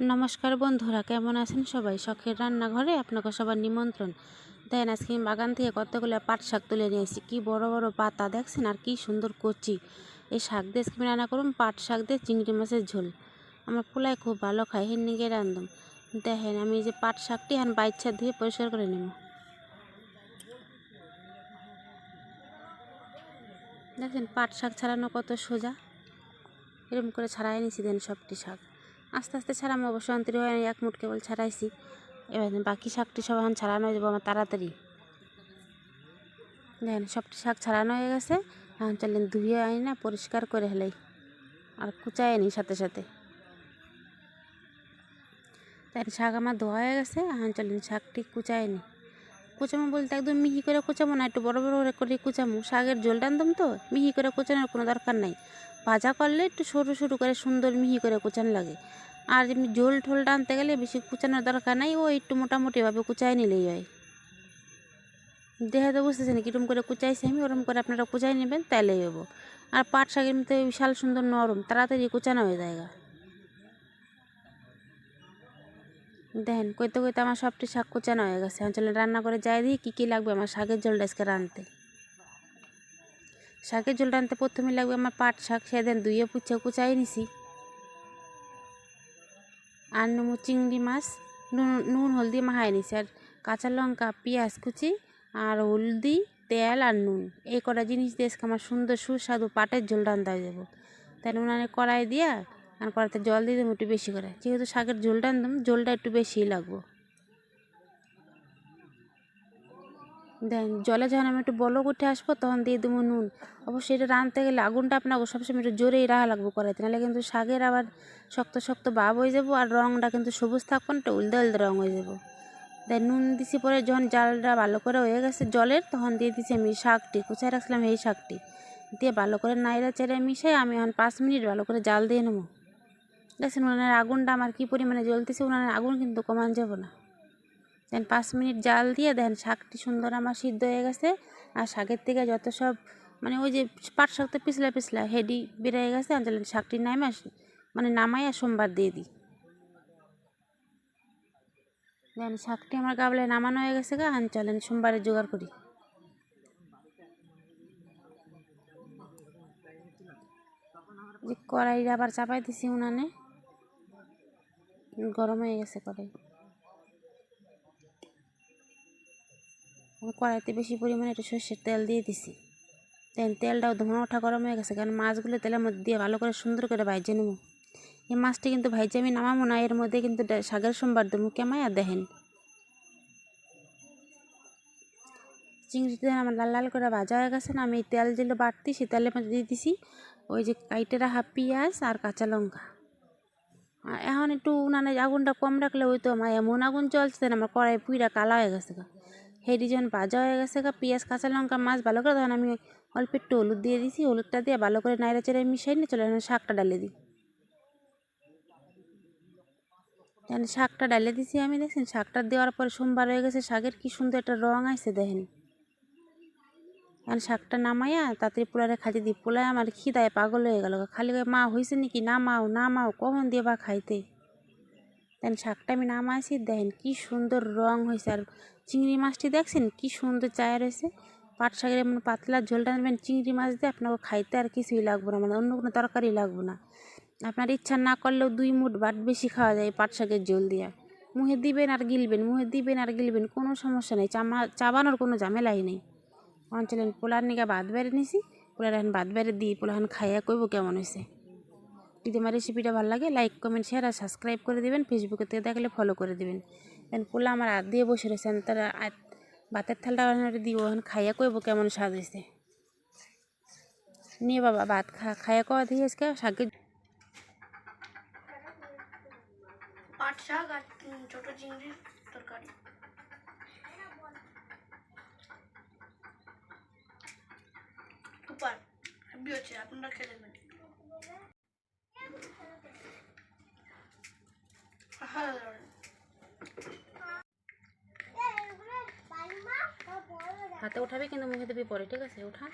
নমস্কার বন্ধুরা, কেমন আছেন সবাই? শখের রান্নাঘরে আপনাকে সবার নিমন্ত্রণ। দেখেন, আজকে আমি বাগান থেকে কতগুলো পাট শাক তুলে নিয়ে এসেছি। কী বড় বড় পাতা, দেখছেন? আর কি সুন্দর কচি। এই শাক দিয়ে আজকে আমি রান্না করুন পাট শাক দিয়ে চিংড়ি মাছের ঝোল। আমার পোলায় খুব ভালো খায়, হেন নিগে রান্ধুম। দেখেন, আমি যে পাট শাকটি এখন বাইচ্ছা ধুয়ে পরিষ্কার করে নেব। দেখেন, পাট শাক ছাড়ানো কত সোজা। এরকম করে ছাড়াই নিয়েছি দেন সবটি শাক। আস্তে আস্তে ছাড়াম অবশ্য অন্তরি হয় এক মুঠ কেবল ছাড়াইছি। এবার বাকি শাকটি সব এখন ছাড়ানো যাব আমার তাড়াতাড়ি। দেখেন, সবটি শাক ছাড়ানো হয়ে গেছে। এখন চলেন ধুয়ে আনি না, পরিষ্কার করে হেলাই আর কুচাই নি সাথে সাথে। তাই শাক আমার ধোয়া হয়ে গেছে। এখন চলেন শাকটি কুচাই নি। কুচামো বলতে একদম মিহি করে কুচামো না, একটু বড় বড় করে কুচামো। শাকের ঝোল টানতাম তো, মিহি করে কুচানোর কোনো দরকার নাই। ভাজা করলে একটু সরু সরু করে সুন্দর মিহি করে কুচানো লাগে। আর এমনি ঝোল ঠোল টানতে গেলে বেশি কুচানোর দরকার নাই, ও একটু মোটামুটিভাবে কুচাই নিলেই হয়। দেখে তো বুঝতেছেন কিরম করে কুচাইছি আমি, ওরম করে আপনারা কুচাই নেবেন, তাইলেই হব। আর পাট শাকের মধ্যে বিশাল সুন্দর নরম, তাড়াতাড়ি কুচানো হয়ে যায় দেখেন, কইতে কইতে আমার সবটি শাক কুচানো হয়ে গেছে। চলেন রান্না করে যাই দিই কী কী লাগবে আমার শাকের ঝোলটা আজকে রাঁধতে। শাকের ঝোল রাঁধতে প্রথমে লাগবে আমার পাট শাক, সেদিন ধুয়ে পুচ্ছে কুচাই নিছি। আর নেব চিংড়ি মাছ, নুন নুন, হলদি মাখাই নিছি। আর কাঁচা লঙ্কা, পেঁয়াজ কুচি, আর হলদি, তেল আর নুন। এই কটা জিনিস দিয়ে আমার সুন্দর সুস্বাদু পাটের ঝোল রান্না হয়ে যাব। তাই উনানে কড়াই দিয়া, আর কড়াইতে জল দিয়ে দেবো একটু বেশি করে। যেহেতু শাকের ঝোল রান্ধলাম ঝোলটা একটু বেশিই লাগবো। দেন, জলে যখন আমি একটু বলক উঠে আসব, তখন দিয়ে দেবো নুন। অবশ্যই এটা রাঁধতে গেলে আগুনটা আপনাকে সবসময় একটু জোরেই রাখা লাগবো করাইতে নাহলে কিন্তু শাকের আবার শক্ত শক্ত ভাব হয়ে যাব আর রঙটা কিন্তু সবুজ থাকব না উলদে উলদে রঙ হয়ে যাব। দেন, নুন দিছি পরে যখন জালটা ভালো করে হয়ে গেছে জলের, তখন দিয়ে দিছি আমি শাকটি কুচাই রাখছিলাম এই শাকটি। দিয়ে ভালো করে নাইরা চেড়ে মিশাই আমি এখন পাঁচ মিনিট ভালো করে জাল দিয়ে নেব। দেখছেন, উনানের আগুনটা আমার কী পরিমাণে জ্বলতেছে, উনানের আগুন কিন্তু কমান যাব না। দেন পাঁচ মিনিট জাল দিয়ে দেন, শাকটি সুন্দর আমার সিদ্ধ হয়ে গেছে। আর শাকের থেকে যত সব মানে ওই যে পাট শাক তো পিছলা পিছলা, হেডি বেরিয়ে গেছে, আমি চলেন শাকটি নামে মানে নামাই আর সোমবার দিয়ে দিই দেন শাকটি আমার গাবলায় নামানো হয়ে গেছে গা চলেন সোমবারে জোগাড় করি। যে কড়াইটা আবার চাপাই দিছি উনানে, গরম হয়ে গেছে কড়াই। কড়াইতে বেশি পরিমাণে একটু সর্ষের তেল দিয়ে দিছি। দেন তেলটাও ধোঁয়া ওঠা গরম হয়ে গেছে, কারণ মাছগুলো তেলের মধ্যে দিয়ে ভালো করে সুন্দর করে ভাইজে নেব। এই মাছটি কিন্তু ভাইজে আমি নামাবো না, এর মধ্যে কিন্তু শাকের সোমবার দেবো আর দেখেন। চিংড়িতে আমার লাল লাল করে ভাজা হয়ে গেছে না, আমি তেল যেগুলো বাড়তি সে তেলের মধ্যে দিয়ে দিছি, ওই যে কাইটে রাখা পেঁয়াজ আর কাঁচা লঙ্কা। এখন একটু উনানে আগুনটা কম রাখলে ওই তো আমার এমন আগুন চলছে আমার কড়াই পুইরা কালা হয়ে গেছে হেডি যখন ভাজা হয়ে গেছে পেঁয়াজ, কাঁচা লঙ্কা, মাছ, ভালো করে তখন আমি অল্প একটু হলুদ দিয়ে দিছি, হলুদটা দিয়ে ভালো করে নাইড়া চেড়ে মিশাই নিয়ে চলে শাকটা ডালে দিই। এখন শাকটা ডালে দিছি আমি, দেখছেন? শাকটা দেওয়ার পরে সোমবার হয়ে গেছে, শাকের কি সুন্দর একটা রং আছে দেখেন। এখন শাকটা নামাইয়া তাড়াতাড়ি পোলারে খাইতে দিই। পোলায় আমার খিদায় পাগল হয়ে গেল খালি মা হয়েছে নাকি? না মাও না মাও, কখন দিয়ে বা খাইতে? দেন শাকটা আমি নামাইছি, দেখেন কি সুন্দর রং হয়েছে আর চিংড়ি মাছটি দেখছেন কি সুন্দর চায়া রয়েছে পাট শাকের এমন পাতলা ঝোলটা নেবেন চিংড়ি মাছ দিয়ে আপনাকে খাইতে আর কিছুই লাগবে না মানে অন্য কোনো তরকারি লাগবে না। আপনার ইচ্ছা না করলেও দুই মুঠ বাট বেশি খাওয়া যায় পাট শাকের ঝোল দিয়ে। মুহে দিবেন আর গিলবেন, মুহে দিবেন আর গিলবেন, কোনো সমস্যা নেই চামা চাবানোর কোনো ঝামেলাই নেই। অঞ্চলের পোলার নিকা ভাত বেড়ে নিছি, পোলার এখন ভাত বেড়ে দিই পোলা এখন খাইয়া কইব কেমন হয়েছে যদি আমার রেসিপিটা ভালো লাগে লাইক কমেন্ট শেয়ার আর সাবস্ক্রাইব করে দিবেন। ফেসবুকে থেকে দেখলে ফলো করে দিবেন। দেন পোলা আমার হাত দিয়ে বসে রয়েছেন তারা ভাতের থালটা ওখানে দিব, এখন খাইয়া কইব কেমন স্বাদ হয়েছে নিয়ে বাবা, ভাত খা, খাইয়া কওয়া দিয়ে আজকে শাকের শাক আর ছোট আপনারা খেয়ে দেখবেন। হাতে উঠাবি কিন্তু মুখে দিবি পরে ঠিক আছে? উঠা।